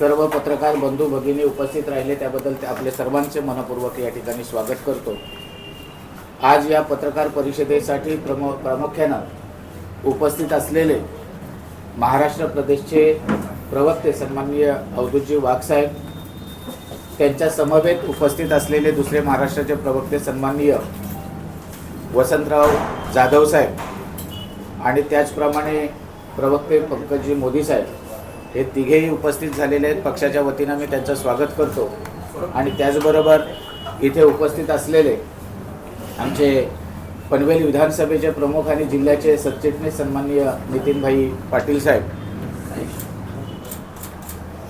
सर्व पत्रकार बंधू भगिनी उपस्थित राहिले. त्याबद्दल ते आपले सर्वांचे मनपूर्वक या ठिकाणी स्वागत करतो. आज या पत्रकार परिषदेसाठी प्रमु प्रामुख्यानं उपस्थित असलेले महाराष्ट्र प्रदेशचे प्रवक्ते सन्माननीय अवधूतजी वाघसाहेब त्यांच्या समवेत उपस्थित असलेले दुसरे महाराष्ट्राचे प्रवक्ते सन्माननीय वसंतराव जाधव साहेब आणि त्याचप्रमाणे प्रवक्ते पंकजी मोदी साहेब. हे तिघेही उपस्थित झालेले आहेत. पक्षाच्या वतीनं मी त्यांचं स्वागत करतो. आणि त्याचबरोबर इथे उपस्थित असलेले आमचे पनवेल विधानसभेचे प्रमुख आणि जिल्ह्याचे सरचिटणीस सन्माननीय नितीनभाई पाटील साहेब.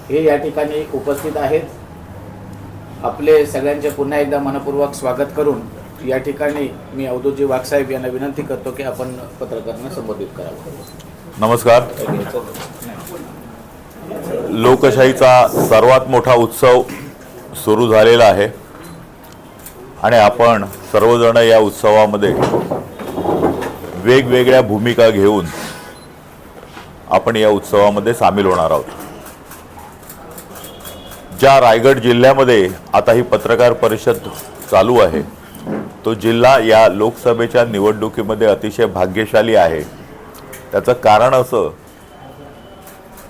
हे या ठिकाणी उपस्थित आहेत. आपले सगळ्यांचे पुन्हा एकदा मनपूर्वक स्वागत करून या ठिकाणी मी अवधूतजी वाघसाहेब यांना विनंती करतो की आपण पत्रकारांना संबोधित करावं. नमस्कार. लोकशाहीचा सर्वात मोठा उत्सव सुरू झालेला आहे. आणि आपण सर्वजण या उत्सवामध्ये वेगवेगळ्या भूमिका घेऊन आपण या उत्सवामध्ये सामील होणार आहोत. ज्या रायगड जिल्ह्यामध्ये आता ही पत्रकार परिषद चालू आहे तो जिल्हा या लोकसभेच्या निवडणुकीमध्ये अतिशय भाग्यशाली आहे. त्याचं कारण असं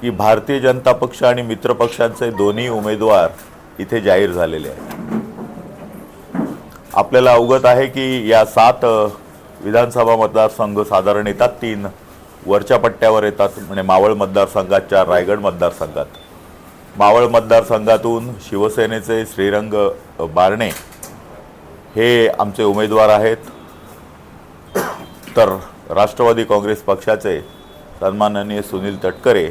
की भारतीय जनता पक्ष आणि मित्र पक्षांचे दोन्ही उमेदवार इथे जाहीर झालेले आहेत. आपल्याला अवगत आहे की या सात विधानसभा मतदारसंघ साधारण येतात तीन वरच्या पट्ट्यावर येतात म्हणजे मावळ मतदारसंघात चार रायगड मतदारसंघात. मावळ मतदारसंघातून शिवसेनेचे श्रीरंग बारणे हे आमचे उमेदवार आहेत. तर राष्ट्रवादी काँग्रेस पक्षाचे सन्माननीय सुनील तटकरे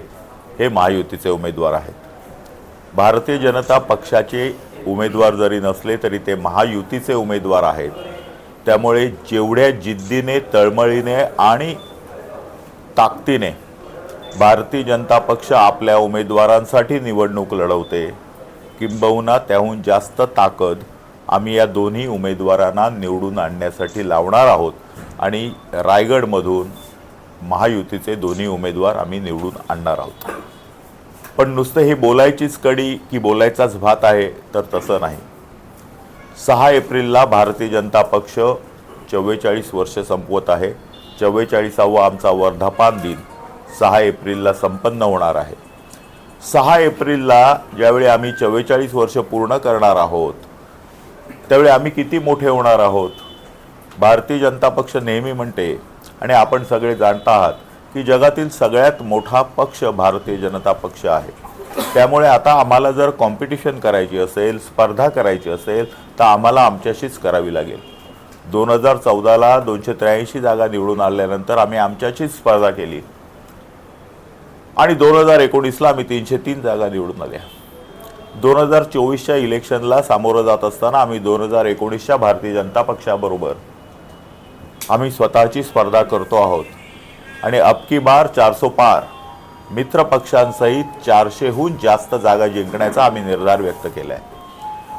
हे महायुतीचे उमेदवार आहेत. भारतीय जनता पक्षाचे उमेदवार जरी नसले तरी ते महायुतीचे उमेदवार आहेत. त्यामुळे जेवढ्या जिद्दीने तळमळीने आणि ताकदीने भारतीय जनता पक्ष आपल्या उमेदवारांसाठी निवडणूक लढवते किंबहुना त्याहून जास्त ताकद आम्ही या दोन्ही उमेदवारांना निवडून आणण्यासाठी लावणार आहोत. आणि रायगडमधून महायुतीचे दोन्ही उमेदवार आम्ही निवडून आणणार आहोत. पण नुसतं हे बोलायचीच कडी की बोलायचाच भात आहे तर तसं नाही. सहा एप्रिलला भारतीय जनता पक्ष चव्वेचाळीस वर्ष संपवत आहे. चव्वेचाळीसावा आमचा वर्धापान दिन सहा एप्रिलला संपन्न होणार आहे. सहा एप्रिलला ज्यावेळी आम्ही चव्वेचाळीस वर्ष पूर्ण करणार आहोत त्यावेळी आम्ही किती मोठे होणार आहोत? भारतीय जनता पक्ष नेहमी म्हणते आणि आपण सगळे जाणता आहात की जगातील सगळ्यात मोठा पक्ष भारतीय जनता पक्ष आहे. त्यामुळे आता आम्हाला जर कॉम्पिटिशन करायची असेल स्पर्धा करायची असेल तर आम्हाला आमच्याशीच करावी लागेल. दोन हजार चौदाला दोनशे त्र्याऐंशी जागा निवडून आल्यानंतर आम्ही आमच्याशीच स्पर्धा केली. आणि दोन हजार एकोणीसला आम्ही तीनशे तीन जागा निवडून आल्या. दोन हजार चोवीसच्या इलेक्शनला सामोरं जात असताना आम्ही दोन हजार एकोणीसच्या भारतीय जनता पक्षाबरोबर आम्ही स्वतःची स्पर्धा करतो आहोत. आणि अबकी बार चारसो पार मित्र पक्षांसहित चारशेहून जास्त जागा जिंकण्याचा आम्ही निर्धार व्यक्त केला आहे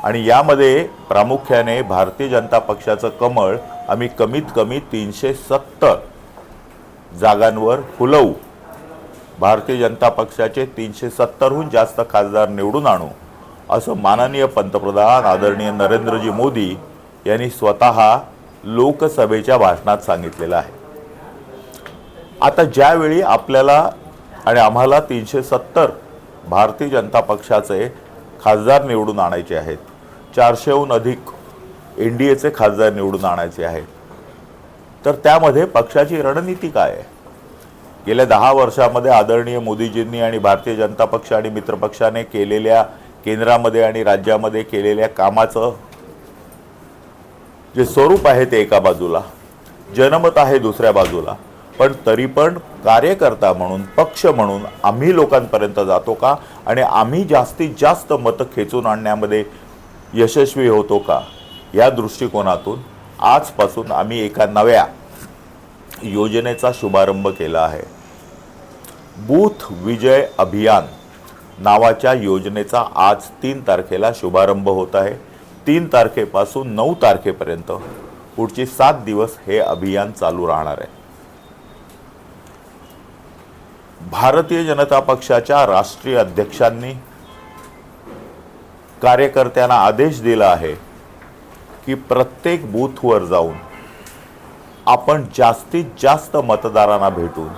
आणि यामध्ये प्रामुख्याने भारतीय जनता पक्षाचं कमळ आम्ही कमीत कमी तीनशे सत्तर जागांवर फुलवू. भारतीय जनता पक्षाचे तीनशे सत्तरहून जास्त खासदार निवडून आणू असं माननीय पंतप्रधान आदरणीय नरेंद्रजी मोदी यांनी स्वतः लोकसभेच्या भाषणात सांगितलेलं आहे. आता ज्यावेळी आपल्याला आणि आम्हाला तीनशे सत्तर भारतीय जनता पक्षाचे खासदार निवडून आणायचे आहेत चारशेहून अधिक एन डी एचे खासदार निवडून आणायचे आहेत तर त्यामध्ये पक्षाची रणनीती काय आहे? गेल्या दहा वर्षामध्ये आदरणीय मोदीजींनी आणि भारतीय जनता पक्ष आणि मित्रपक्षाने केलेल्या केंद्रामध्ये आणि राज्यामध्ये केलेल्या कामाचं जे स्वरूप आहे ते एका बाजूला जनमत आहे दुसऱ्या बाजूला. पण तरी पण कार्यकर्ता म्हणून पक्ष म्हणून आम्ही लोकांपर्यंत जातो का? आणि आम्ही जास्तीत जास्त मतं खेचून आणण्यामध्ये यशस्वी होतो का? या दृष्टिकोनातून आजपासून आम्ही एका नव्या योजनेचा शुभारंभ केला आहे. बूथ विजय अभियान नावाच्या योजनेचा आज तीन तारखेला शुभारंभ होत आहे. तीन तारखेपासून नऊ तारखेपर्यंत पुढचे सात दिवस हे अभियान चालू राहणार आहे. भारतीय जनता पक्षाच्या राष्ट्रीय अध्यक्षांनी कार्यकर्त्यांना आदेश दिला आहे की प्रत्येक बूथवर जाऊन आपण जास्तीत जास्त मतदारांना भेटून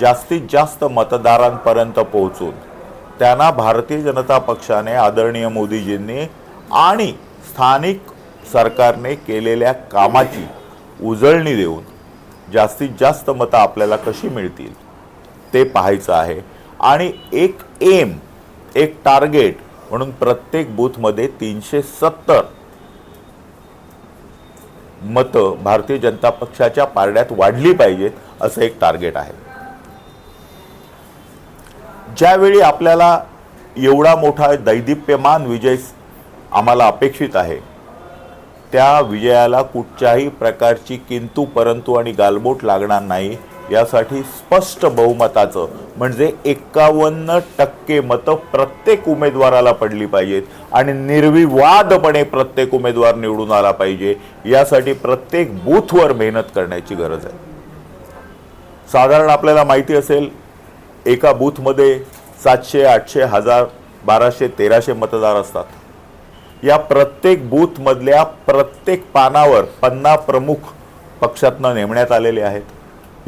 जास्तीत जास्त मतदारांपर्यंत पोहोचून त्यांना भारतीय जनता पक्षाने आदरणीय मोदीजींनी आणि स्थानिक सरकारने केलेल्या कामाची उजळणी देऊन जास्तीत जास्त मतं आपल्याला कशी मिळतील ते पाहायचं आहे. आणि एक एम एक टार्गेट म्हणून प्रत्येक बूथमध्ये तीनशे सत्तर मतं भारतीय जनता पक्षाच्या पारड्यात वाढली पाहिजेत असं एक टार्गेट आहे. ज्यावेळी आपल्याला एवढा मोठा दैदिप्यमान विजय आम्हाला अपेक्षित आहे. त्या विजयाला कुठच्याही प्रकारची किंतू परंतु आणि गालबोट लागणार नाही यासाठी स्पष्ट बहुमताचं म्हणजे एकावन्न टक्के मतं प्रत्येक उमेदवाराला पडली पाहिजेत आणि निर्विवादपणे प्रत्येक उमेदवार निवडून आला पाहिजे यासाठी प्रत्येक बूथवर मेहनत करण्याची गरज आहे. साधारण आपल्याला माहिती असेल एका बूथमध्ये सातशे आठशे हजार बाराशे तेराशे मतदार असतात. या प्रत्येक बूथमधल्या प्रत्येक पानावर पन्ना प्रमुख पक्षातनं नेमण्यात आलेले आहेत.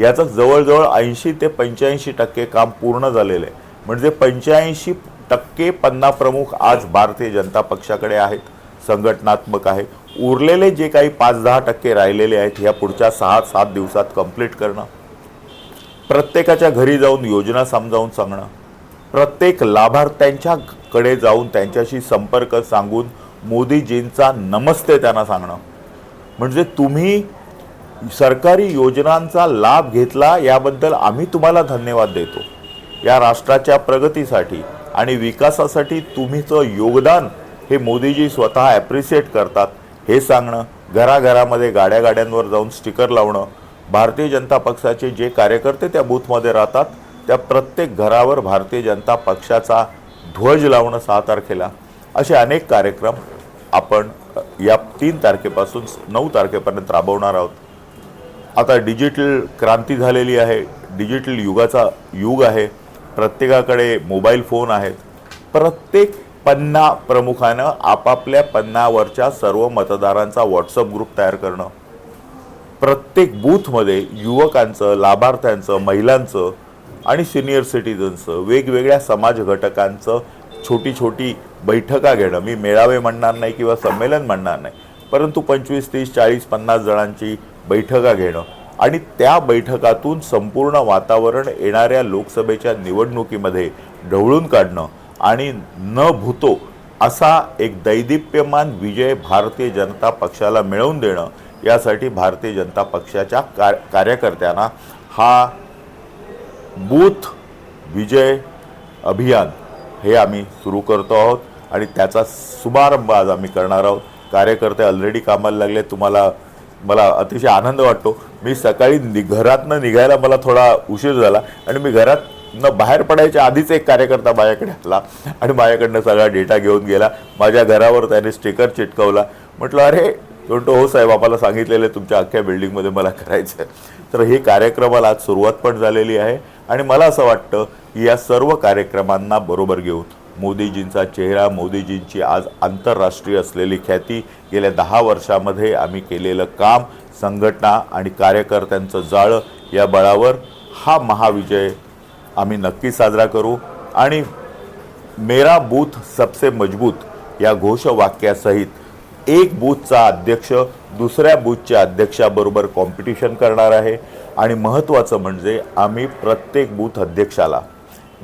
याचं जवळजवळ ऐंशी ते पंच्याऐंशी टक्के काम पूर्ण झालेलं आहे. म्हणजे पंच्याऐंशी टक्के पन्ना प्रमुख आज भारतीय जनता पक्षाकडे आहेत. संघटनात्मक आहे. उरलेले जे काही पाच दहा टक्के राहिलेले आहेत ह्या पुढच्या सहा सात दिवसात कंप्लीट करणं. प्रत्येकाच्या घरी जाऊन योजना समजावून सांगणं. प्रत्येक लाभार्थ्यांच्याकडे जाऊन त्यांच्याशी संपर्क सांगून मोदीजींचा नमस्ते त्यांना सांगणं. म्हणजे तुम्ही सरकारी योजनांचा लाभ घेतला याबद्दल आम्ही तुम्हाला धन्यवाद देतो. या राष्ट्राच्या प्रगतीसाठी आणि विकासासाठी तुम्हीचं योगदान हे मोदीजी स्वतः ॲप्रिशिएट करतात. हे सांगणं घराघरामध्ये गाड्या गाड्यांवर जाऊन स्टिकर लावणं भारतीय जनता पक्षाचे जे कार्यकर्ते त्या बूथमध्ये राहतात त्या प्रत्येक घरावर भारतीय जनता पक्षाचा ध्वज लावणं सहा तारखेला. असे अनेक कार्यक्रम आपण या तीन तारखेपासून नऊ तारखेपर्यंत राबवणार आहोत. आता डिजिटल क्रांती झालेली आहे. डिजिटल युगाचा युग आहे. प्रत्येकाकडे मोबाईल फोन आहेत. प्रत्येक पन्ना प्रमुखानं आपापल्या पन्नावरच्या सर्व मतदारांचा व्हॉट्सअप ग्रुप तयार करणं. प्रत्येक बूथमध्ये युवकांचं लाभार्थ्यांचं महिलांचं आणि सिनियर सिटीजन्सचं वेगवेगळ्या समाज घटकांचं छोटी छोटी बैठका घेणं. मी मेळावे म्हणणार नाही किंवा संमेलन म्हणणार नाही परंतु पंचवीस तीस चाळीस पन्नास जणांची बैठका घेणं. आणि त्या बैठकातून संपूर्ण वातावरण येणाऱ्या लोकसभेच्या निवडणुकीमध्ये ढवळून काढणं आणि न भूतो असा एक दैदिप्यमान विजय भारतीय जनता पक्षाला मिळवून देणं यासाठी भारतीय जनता पक्षाच्या कार कार्यकर्त्यांना हा बूथ विजय अभियान हे आम्ही सुरू करतो आहोत आणि त्याचा शुभारंभ आज आम्ही करणार आहोत. कार्यकर्ते ऑलरेडी कामाला लागले तुम्हाला मला अतिशय आनंद वाटतो. मी सकाळी नि घरातनं निघायला मला थोडा उशीर झाला आणि मी घरात न बाहेर पडायच्या आधीच एक कार्यकर्ता माझ्याकडे आला आणि माझ्याकडनं सगळा डेटा घेऊन गेला. माझ्या घरावर त्याने स्टिकर चिटकवला. म्हटलं अरे म्हणतो हो साहेब आम्हाला सांगितलेलं तुमच्या अख्ख्या बिल्डिंगमध्ये मला करायचं आहे तर हे कार्यक्रमाला आज सुरुवात पण झालेली आहे. आणि मला असं वाटतं की या सर्व कार्यक्रमांना बरोबर घेऊन मोदीजींचा चेहरा मोदीजींची आज आंतरराष्ट्रीय असलेली ख्याती गेल्या दहा वर्षामध्ये आम्ही केलेलं काम संघटना आणि कार्यकर्त्यांचं जाळं या बळावर हा महाविजय आम्ही नक्की साजरा करू. आणि मेरा बूथ सबसे मजबूत या घोषवाक्यासहित एक बूथचा अध्यक्ष दुसऱ्या बूथच्या अध्यक्षाबरोबर कॉम्पिटिशन करणार आहे. आणि महत्त्वाचं म्हणजे आम्ही प्रत्येक बूथ अध्यक्षाला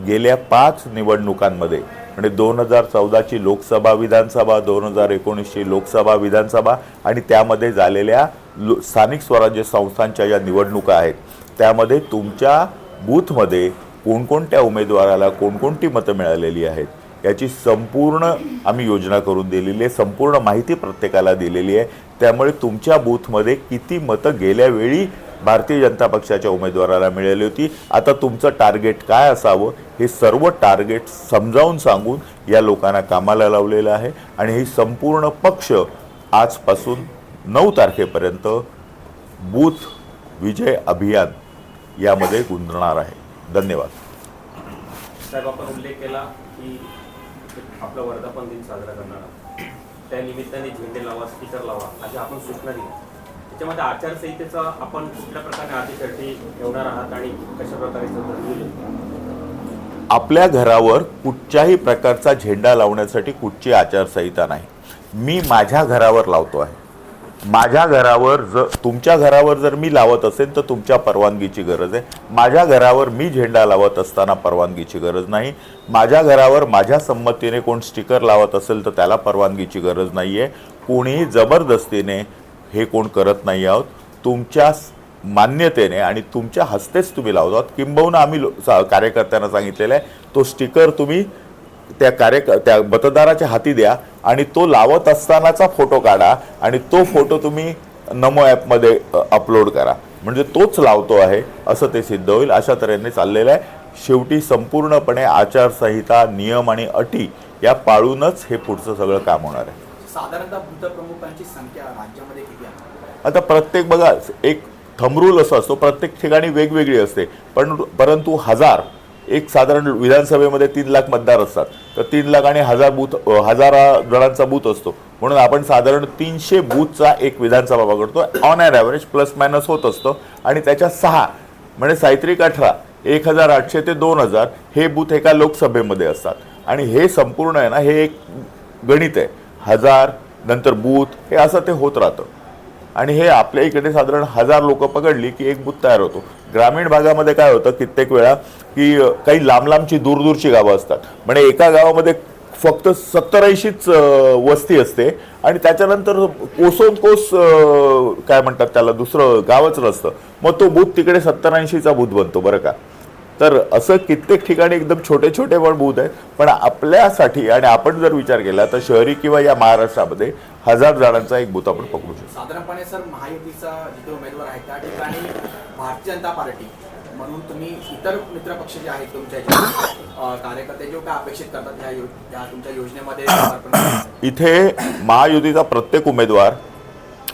गेल्या पाच निवडणुकांमध्ये म्हणजे दोन हजार चौदाची लोकसभा विधानसभा दोन हजार एकोणीसची लोकसभा विधानसभा आणि त्यामध्ये झालेल्या लो स्थानिक स्वराज्य संस्थांच्या ज्या निवडणुका आहेत त्यामध्ये तुमच्या बूथमध्ये कोणकोणत्या उमेदवाराला कोणकोणती मतं मिळालेली आहेत याची संपूर्ण आम्ही योजना करून दिलेली आहे संपूर्ण माहिती प्रत्येकाला दिलेली आहे. त्यामुळे तुमच्या बूथमध्ये किती मतं गेल्या वेळी भारतीय जनता पक्षाच्या उमेदवाराला मिळाली होती. आता तुमचं टार्गेट काय असावं? हे सर्व टार्गेट समजावून सांगून या लोकांना कामाला लावलेलं आहे. आणि ही संपूर्ण पक्ष आजपासून नऊ तारखेपर्यंत बूथ विजय अभियान यामध्ये गुंजणार आहे. धन्यवाद. साहेब आपण उल्लेख केला की आपला वर्धापन दिन साजरा करणार त्या निमित्ताने झेंडे लावा स्टिकर लावा अशा आपण सूचना दिल्या त्याच्यामध्ये आचारसंहितेचा आपण कुठल्या प्रकारे आधीसाठी ठेवणार आहात आणि कशा प्रकारे आपल्या घरावर कुठच्याही प्रकारचा झेंडा लावण्यासाठी कुठची आचारसंहिता नाही. मी माझ्या घरावर लावतो आहे. माझ्या घरावर जर तुमच्या घरावर जर मी लावत असेल तर तुमच्या परवानगीची गरज आहे. माझ्या घरावर मी झेंडा लावत असताना परवानगीची गरज नाही. माझ्या घरावर माझ्या संमतीने कोण स्टिकर लावत असेल तर त्याला परवानगीची गरज नाही आहे कोणीही जबरदस्तीने हे कोण करत नाही आहोत? तुमच्या मान्यतेने आणि तुमच्या हस्तेच तुम्ही लावत आहोत. किंबहुना आम्ही लो- सा- कार्यकर्त्यांना सांगितलेलं आहे तो स्टिकर तुम्ही त्या कार्य त्या मतदाराच्या हाती द्या आणि तो लावत असतानाचा फोटो काढा आणि तो फोटो तुम्ही नमो ॲपमध्ये अपलोड करा. म्हणजे तोच लावतो आहे असं ते सिद्ध होईल. अशा तऱ्हेने चाललेलं आहे. शेवटी संपूर्णपणे आचारसंहिता नियम आणि अटी या पाळूनच हे पुढचं सगळं काम होणार आहे. साधारणतः भूतप्रमुखांची संख्या राज्यामध्ये किती आहे? आता प्रत्येक बघा एक थंबरूल असं असतो प्रत्येक ठिकाणी वेगवेगळी असते. पण परंतु हजार एक साधारण विधानसभेमध्ये तीन लाख मतदार असतात. तर तीन लाख आणि हजार बूथ हजारा हजार जणांचा बूथ असतो. म्हणून आपण साधारण तीनशे बूथचा एक विधानसभा पकडतो on an average plus minus होत असतो. आणि त्याच्या सहा म्हणजे सायत्रिक अठरा एक हजार आठशे ते दोन हजार हे बूथ एका लोकसभेमध्ये असतात. आणि हे संपूर्ण आहे ना हे एक गणित आहे. हजार नंतर बूथ हे असं ते होत राहतं. आणि हे आपल्या इकडे साधारण हजार लोक पकडली की एक बूथ तयार होतो. ग्रामीण भागामध्ये काय होतं कित्येक वेळा की काही लांब लांबची दूरदूरची गावं असतात. म्हणजे एका गावामध्ये फक्त सत्तरऐंशीच वस्ती असते आणि त्याच्यानंतर कोसोन कोस काय म्हणतात त्याला दुसरं गावच नसतं. मग तो बूथ तिकडे सत्तर ऐंशीचा बूथ बनतो बरं का? तर असं कित्येक ठिकाणी एकदम छोटे छोटे पण बूथ आहेत पण आपल्यासाठी आणि आपण जर विचार केला तर शहरी किंवा या महाराष्ट्रामध्ये हजार जणांचा एक बूथ आपण पकडू शकतो साधारणपणे सर महायुतीचा जिथे उमेदवार आहे त्या ठिकाणी भारतीय जनता पार्टी म्हणून तुम्ही इतर मित्रपक्ष जे आहेत तुमच्या कार्यकर्ते जे काय अपेक्षित करतात यो- तुमच्या योजनेमध्ये? इथे महायुतीचा प्रत्येक उमेदवार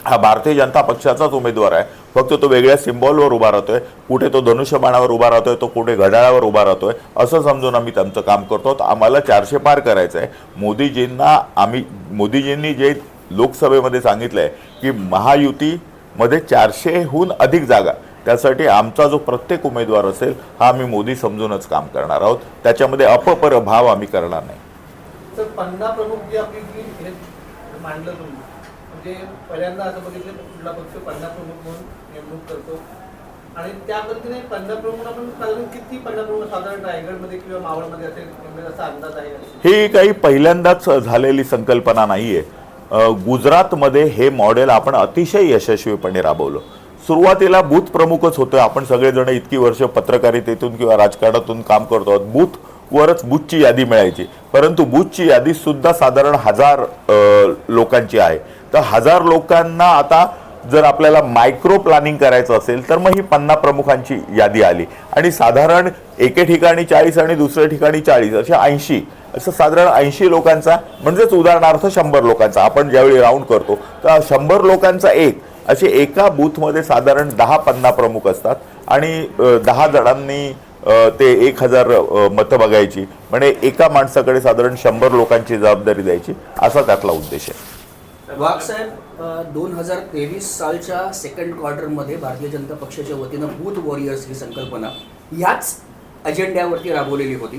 हा भारतीय जनता पक्षाचाच उमेदवार आहे. फक्त तो वेगळ्या सिम्बॉलवर उभा राहतोय. कुठे तो धनुष्यबाणावर उभा राहतोय तो कुठे घड्याळावर उभा राहतोय असं समजून आम्ही त्यांचं काम करतो. आम्हाला चारशे पार करायचं आहे. मोदीजींना आम्ही मोदीजींनी जे लोकसभेमध्ये सांगितलं आहे की महायुतीमध्ये चारशेहून अधिक जागा. त्यासाठी आमचा जो प्रत्येक उमेदवार असेल हा आम्ही मोदी समजूनच काम करणार आहोत. त्याच्यामध्ये अपपर भाव आम्ही करणार नाही. म्हणजे पहिल्यांदा असं बघितलं कुठला पक्ष पन्ना प्रमुख म्हणून नेमणूक करतो. आणि त्या पद्धतीने पन्ना प्रमुख आपण साधारण किती पन्ना प्रमुख साधारण रायगडमध्ये किंवा मावळमध्ये असेल म्हणजे असा अंदाज आहे ही काही पहिल्यांदाच झालेली संकल्पना नाहीये. अ, गुजरातमध्ये हे मॉडेल आपण अतिशय यशस्वीपणे राबवलं. सुरुवातीला बूथ प्रमुखच होतं आपण सगळेजण इतकी वर्ष पत्रकारितेतून किंवा राजकारणातून काम करतो आहोत. बूथ वरच बूथची यादी मिळायची. परंतु बूथची यादी सुद्धा साधारण हजार लोकांची आहे. तर हजार लोकांना आता जर आपल्याला मायक्रो प्लॅनिंग करायचं असेल तर मग ही पन्ना प्रमुखांची यादी आली. आणि साधारण एके ठिकाणी चाळीस आणि दुसऱ्या ठिकाणी चाळीस अशा ऐंशी असं साधारण ऐंशी लोकांचा म्हणजेच उदाहरणार्थ शंभर लोकांचा आपण ज्यावेळी राऊंड करतो तर शंभर लोकांचा एक असे एका बूथमध्ये साधारण दहा पन्ना प्रमुख असतात. आणि दहा जणांनी ते एक हजार मतं बघायची. म्हणजे एका माणसाकडे साधारण शंभर लोकांची जबाबदारी द्यायची. असा त्यातला उद्देश आहे. वाघ साहेब दोन हजार तेवीस सालच्या सेकंड क्वार्टरमध्ये भारतीय जनता पक्षाच्या वतीनं बूथ वॉरियर्स ही संकल्पना ह्याच अजेंड्यावरती राबवलेली होती.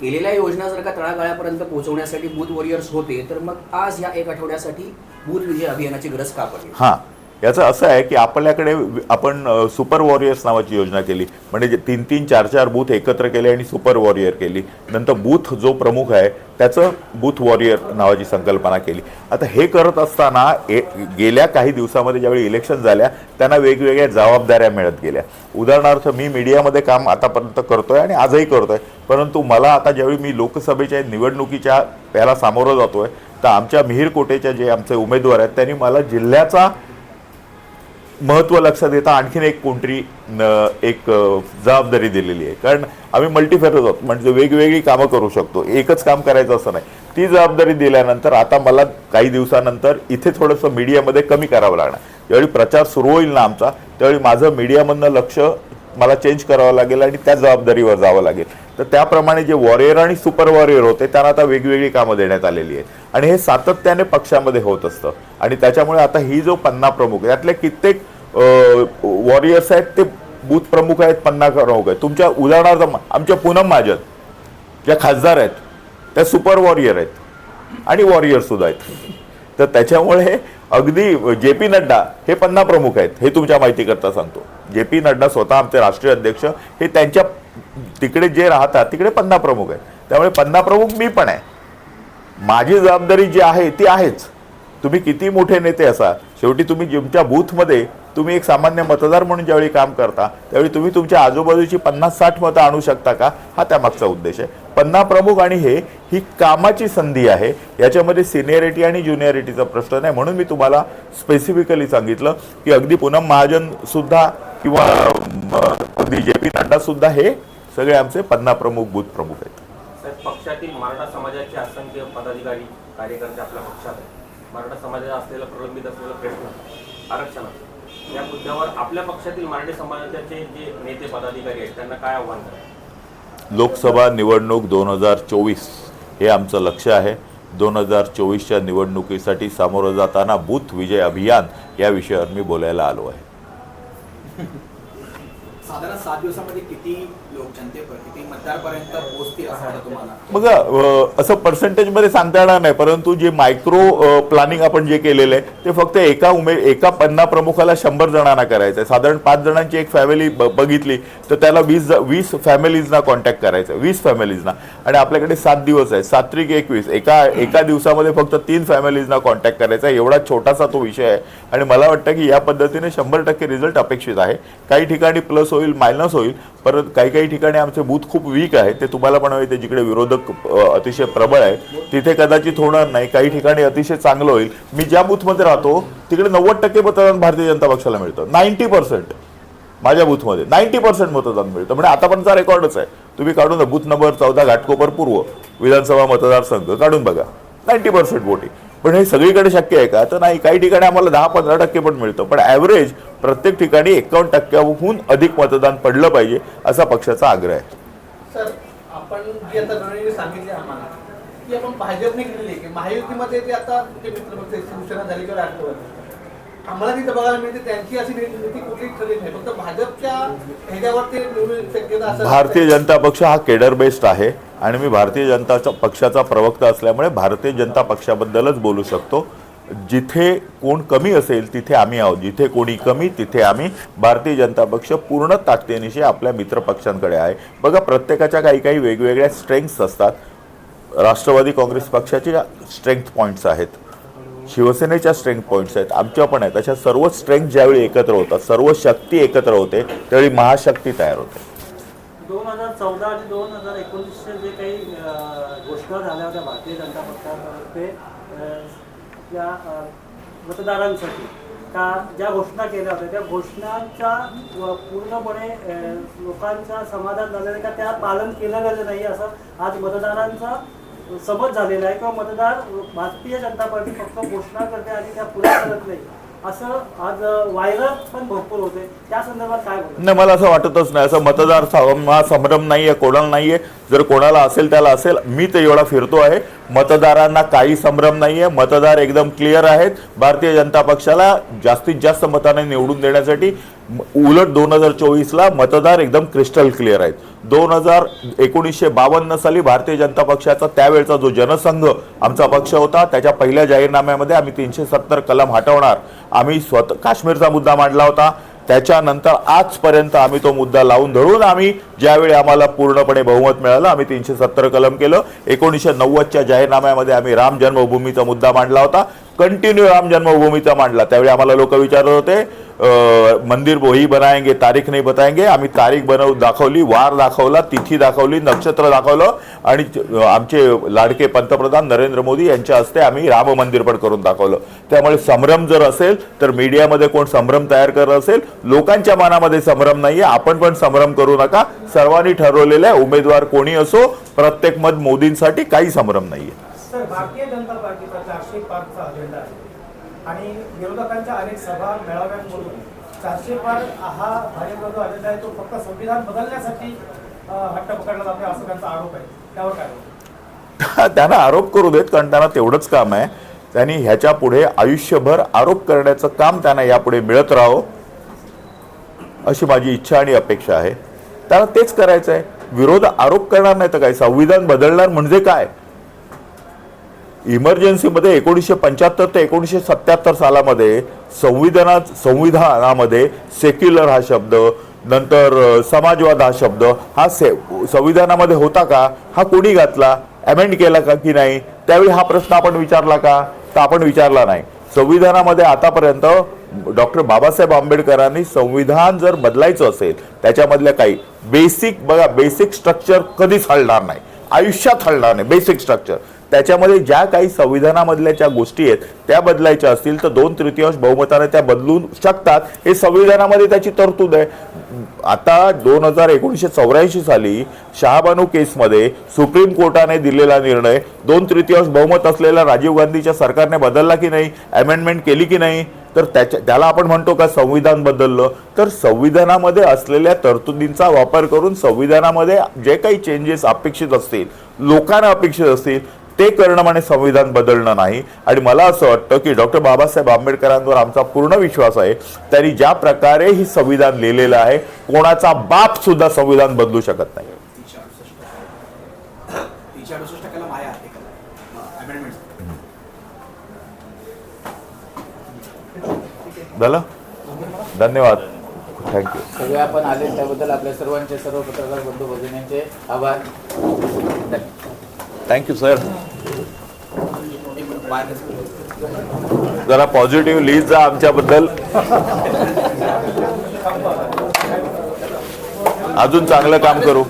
केलेल्या योजना जर का तळागाळापर्यंत पोहोचवण्यासाठी बूथ वॉरियर्स होते तर मग आज ह्या एक आठवड्यासाठी बूथ विजय अभियानाची गरज का पडली? हां. याचं असं आहे की आपल्याकडे आपण सुपर वॉरियर्स नावाची योजना केली. म्हणजे तीन तीन चार चार बूथ एकत्र केले आणि सुपर वॉरियर केली. नंतर बूथ जो प्रमुख आहे त्याचं बूथ वॉरियर नावाची संकल्पना केली. आता हे करत असताना ए गेल्या काही दिवसामध्ये ज्यावेळी इलेक्शन झाल्या त्यांना वेगवेगळ्या जबाबदाऱ्या मिळत गेल्या. उदाहरणार्थ मी मीडियामध्ये काम आतापर्यंत करतोय आणि आजही करतोय. परंतु मला आता ज्यावेळी मी लोकसभेच्या निवडणुकीच्या याला सामोरं जातोय तर आमच्या मिहिरकोटेच्या जे आमचे उमेदवार आहेत त्यांनी मला जिल्ह्याचा महत्त्व लक्षात येता आणखीन एक कोणतरी एक जबाबदारी दिलेली आहे. कारण आम्ही मल्टीफेरस आहोत म्हणजे वेगवेगळी कामं करू शकतो. एकच काम करायचं असं नाही. ती जबाबदारी दिल्यानंतर आता मला काही दिवसानंतर इथे थोडंसं मीडियामध्ये कमी करावं लागणार. ज्यावेळी प्रचार सुरू होईल ना आमचा त्यावेळी माझं मीडियामधनं लक्ष मला चेंज करावं लागेल आणि त्या जबाबदारीवर जावं लागेल. तर त्याप्रमाणे जे वॉरियर आणि सुपर वॉरियर होते त्यांना आता वेगवेगळी कामं देण्यात आलेली आहेत. आणि हे सातत्याने पक्षामध्ये होत असतं. आणि त्याच्यामुळे आता ही जो पन्ना प्रमुख यातले कित्येक वॉरियर्स आहेत ते बूथ प्रमुख आहेत पन्ना प्रमुख आहेत तुमच्या उदाहरणार्थ आमच्या पूनम महाजन ज्या खासदार आहेत त्या सुपर वॉरियर आहेत. आणि वॉरियर सुद्धा आहेत. तर त्याच्यामुळे अगदी जे पी नड्डा हे पन्ना प्रमुख आहेत हे तुमच्या माहितीकरता सांगतो. जे पी नड्डा स्वतः आमचे राष्ट्रीय अध्यक्ष हे त्यांच्या तिकडे जे राहतात तिकडे पन्ना प्रमुख आहेत. त्यामुळे पन्ना प्रमुख मी पण आहे. माझी जबाबदारी जी आहे ती आहेच. तुम्ही किती मोठे नेते असा शेवटी तुम्ही तुमच्या बूथमध्ये तुम्ही एक सामान्य मतदार म्हणून ज्यावेळी काम करता त्यावेळी तुम्ही तुमच्या आजूबाजूची पन्नास साठ मतं आणू शकता का? हा त्यामागचा उद्देश आहे. पन्ना प्रमुख आणि हे ही कामाची संधी आहे. याच्यामध्ये सिनियरिटी आणि ज्युनियरिटीचा प्रश्न नाही. म्हणून मी तुम्हाला स्पेसिफिकली सांगितलं की अगदी पूनम महाजन सुद्धा किंवा अगदी जे पी नड्डा सुद्धा हे सगळे आमचे पन्ना प्रमुख बूथ प्रमुख आहेत. पक्षातील मराठा समाजाचे असंख्य पदाधिकारी कार्यकर्ते आपल्या पक्षात आहेत. मराठा समाजात असलेला प्रलंबित असलेला प्रश्न आरक्षणाचा या मुद्द्यावर आपल्या पक्षातील मराठी समाजाचे जे नेते पदाधिकारी आहेत त्यांना काय आव्हान कराल लोकसभा निवडणूक दोन हजार चोवीस हे आमचं लक्ष आहे. दोन हजार चोवीसच्या निवडणुकीसाठी सामोरं जाताना बूथ विजय अभियान या विषयावर मी बोलायला आलो आहे. साधारण सात दिवसामध्ये किती लोक जनतेपर्यंत मतदारपर्यंत पोहोचतील असं तुम्हाला? बघा असं पर्सेंटेजमध्ये सांगता येणार नाही परंतु जे मायक्रो प्लॅनिंग आपण जे केलेलं आहे ते फक्त एका उमे एका पन्ना प्रमुखाला शंभर जणांना करायचं आहे. साधारण पाच जणांची एक फॅमिली बघितली तर त्याला वीस ज- वीस फॅमिलीजना कॉन्टॅक्ट करायचं आहे वीस फॅमिलीजना आणि आपल्याकडे सात दिवस आहे सात त्रिक एकवीस. एका एका दिवसामध्ये फक्त तीन फॅमिलीजना कॉन्टॅक्ट करायचा आहे. एवढा छोटासा तो विषय आहे. आणि मला वाटतं की या पद्धतीने शंभर टक्के रिझल्ट अपेक्षित आहे. काही ठिकाणी प्लस होईल मायनस होईल परत काही काही ठिकाणी आमचे बूथ खूप वीक आहेत. ते तुम्हाला पण माहिती जिकडे विरोधक अतिशय प्रबळ आहे तिथे कदाचित होणार नाही. काही ठिकाणी अतिशय चांगलं होईल. मी ज्या बूथमध्ये राहतो तिकडे नव्वद टक्के मतदान भारतीय जनता पक्षाला मिळतं. नाईन्टी पर्सेंट माझ्या बूथमध्ये. नाईन्टी पर्सेंट मतदान मिळतं. म्हणजे आतापर्यंतचा रेकॉर्डच आहे. तुम्ही काढून जा बूथ नंबर चौदा घाटकोपर पूर्व विधानसभा मतदारसंघ काढून बघा. नाईन्टी पर्सेंट वोटिंग पण हे सगळीकडे शक्य आहे का? तर नाही काही ठिकाणी आम्हाला दहा पंधरा टक्के पण मिळतं. पण ॲव्हरेज प्रत्येक ठिकाणी एकावन्न टक्क्याहून अधिक मतदान पडलं पाहिजे असा पक्षाचा आग्रह आहे. सर आपण जी आता रणनीती सांगितली आम्हाला की आपण भाजपने केलेली की महायुतीमध्ये ते आता ते मित्रपक्ष शिवसेना झाली किंवा राष्ट्रवादी. आम्हाला तिथं बघायला मिळते त्यांची अशी नीती कुठली ठरली नाही. फक्त भाजपच्या ह्याच्यावर ते निवडून शक्यता असं भारतीय जनता पक्ष हा केडर बेस्ड आहे आणि मी भारतीय जनता पक्षाचा प्रवक्ता असल्यामुळे भारतीय जनता पक्षाबद्दलच बोलू शकतो. जिथे कोण कमी असेल तिथे आम्ही आहोत. जिथे कोणी कमी तिथे आम्ही भारतीय जनता पक्ष पूर्ण ताकदीनिशी आपल्या मित्र पक्षांकडे आहे. बघा प्रत्येकाच्या काही काही वेगवेगळ्या स्ट्रेंग्स असतात. राष्ट्रवादी काँग्रेस पक्षाचे स्ट्रेंथ पॉईंट्स आहेत. शिवसेनेच्या स्ट्रेंथ पॉईंट्स आहेत आमच्या पण आहेत. अशा सर्व स्ट्रेंथ ज्यावेळी एकत्र होतात सर्व शक्ती एकत्र होते त्यावेळी महाशक्ती तयार होते. दोन हजार चौदा आणि दोन हजार एकोणीसचे जे काही घोषणा झाल्या होत्या भारतीय जनता पक्षातर्फे त्या मतदारांसाठी का ज्या घोषणा केल्या होत्या त्या घोषणांच्या पूर्णपणे लोकांचा समाधान झालेलं का? त्या पालन केलं गेलं नाही असं आज मतदारांचा समज झालेला आहे किंवा मतदार भारतीय जनता पार्टी फक्त घोषणा करते आणि त्या पुऱ्या करत नाही. असं आज व्हायरल पण भरपूर होते. त्या संदर्भात काय नाही मला असं वाटतच नाही. असं मतदार हा संभ्रम नाहीये कोणाला नाहीये. जर कोणाला असेल त्याला असेल मी तर एवढा फिरतो आहे. मतदारांना काही संभ्रम नाही आहे मतदार एकदम क्लिअर आहेत. भारतीय जनता पक्षाला जास्तीत जास्त मताने निवडून देण्यासाठी उलट दोन हजार चोवीसला मतदार एकदम क्रिस्टल क्लिअर आहेत. दोन हजार एकोणीसशे बावन्न साली भारतीय जनता पक्षाचा त्यावेळचा जो जनसंघ आमचा पक्ष होता त्याच्या पहिल्या जाहीरनाम्यामध्ये आम्ही तीनशे सत्तर कलम हटवणार. आम्ही स्वतः काश्मीरचा मुद्दा मांडला होता. त्याच्यानंतर आजपर्यंत आम्ही तो मुद्दा लावून धरून आम्ही ज्यावेळी आम्हाला पूर्णपणे बहुमत मिळालं आम्ही तीनशे सत्तर कलम केलं. एकोणीसशे नव्वदच्या जाहीरनाम्यामध्ये आम्ही राम जन्मभूमीचा मुद्दा मांडला होता. कंटिन्यू राम जन्मभूमीचा मांडला. त्यावेळी आम्हाला लोक विचारत होते मंदिर वही बनायंगे तारीख नाही बताएंगे आम्ही तारीख बनव दाखवली वार दाखवला तिथी दाखवली नक्षत्र दाखवलं आणि आमचे लाडके पंतप्रधान नरेंद्र मोदी यांच्या हस्ते आम्ही राम मंदिर पण करून दाखवलं. त्यामुळे संभ्रम जर असेल तर मीडियामध्ये कोण संभ्रम तयार करत असेल लोकांच्या मनामध्ये संभ्रम नाहीये आपण पण संभ्रम करू नका. सर्वांनी ठरवलेले उमेदवार कोणी असो प्रत्येक मत मोदींसाठी काही संभ्रम नाहीये. भारतीय जनता चारशे पाचचा अजेंडा आहे. आणि विरोधकांच्या अनेक सभा मेळाव्यांमधून चारशे पाच हा भाजपचा जो अजेंडा आहे तो फक्त संविधान बदलण्यासाठी हट्ट पकडला जाते असं त्यांचा आरोप आहे. त्यावर काय त्यांना आरोप करू देत कारण त्यांना तेवढंच काम आहे. त्यांनी ह्याच्या पुढे आयुष्यभर आरोप करण्याचं काम त्यांना यापुढे मिळत राहो अशी माझी इच्छा आणि अपेक्षा आहे. त्यांना तेच करायचं आहे विरोध आरोप करणार नाही तर काय? संविधान बदलणार म्हणजे काय? इमर्जन्सीमध्ये एकोणीसशे पंच्याहत्तर ते एकोणीसशे सत्याहत्तर सालामध्ये संविधानात संविधानामध्ये सेक्युलर हा शब्द नंतर समाजवाद हा शब्द हा से संविधानामध्ये होता का? हा कोणी घातला? अमेंड केला का की नाही? त्यावेळी हा प्रश्न आपण विचारला का? तर आपण विचारला नाही. संविधानामध्ये आतापर्यंत डॉक्टर बाबासाहेब आंबेडकरांनी संविधान जर बदलायचं असेल त्याच्यामधल्या काही बेसिक बघा बेसिक स्ट्रक्चर कधीच हलणार नाही. आयुष्यात हलणार नाही. Basic structure. त्याच्यामध्ये ज्या काही संविधानामधल्या ज्या गोष्टी आहेत त्या बदलायच्या असतील तर दोन तृतीयांश बहुमताने त्या बदलू शकतात. हे संविधानामध्ये त्याची तरतूद आहे. आता दोन हजार एकोणीसशे चौऱ्याऐंशी साली शहाबानू केसमध्ये सुप्रीम कोर्टाने दिलेला निर्णय दोन तृतीयांश बहुमत असलेल्या राजीव गांधीच्या सरकारने बदलला की नाही अमेंडमेंट केली की नाही तर त्याच्या त्याला आपण म्हणतो का संविधान बदललं? तर संविधानामध्ये असलेल्या तरतुदींचा वापर करून संविधानामध्ये जे काही चेंजेस अपेक्षित असतील लोकांना अपेक्षित असतील ते करणं म्हणजे संविधान बदलणं नाही. आणि मला असं वाटतं की डॉक्टर बाबासाहेब आंबेडकरांवर आमचा पूर्ण विश्वास आहे त्यांनी ज्या प्रकारे ही संविधान लिहिलेलं आहे कोणाचा बाप सुद्धा संविधान बदलू शकत नाही. झालं? धन्यवाद. थँक्यू सगळे आपण आले त्याबद्दल आपल्या सर्वांचे सर्व पत्रकार बंधू भगिनींचे आभार थँक्यू सर जरा पॉझिटिव्ह लिहित जा आमच्याबद्दल. अजून चांगलं काम करू.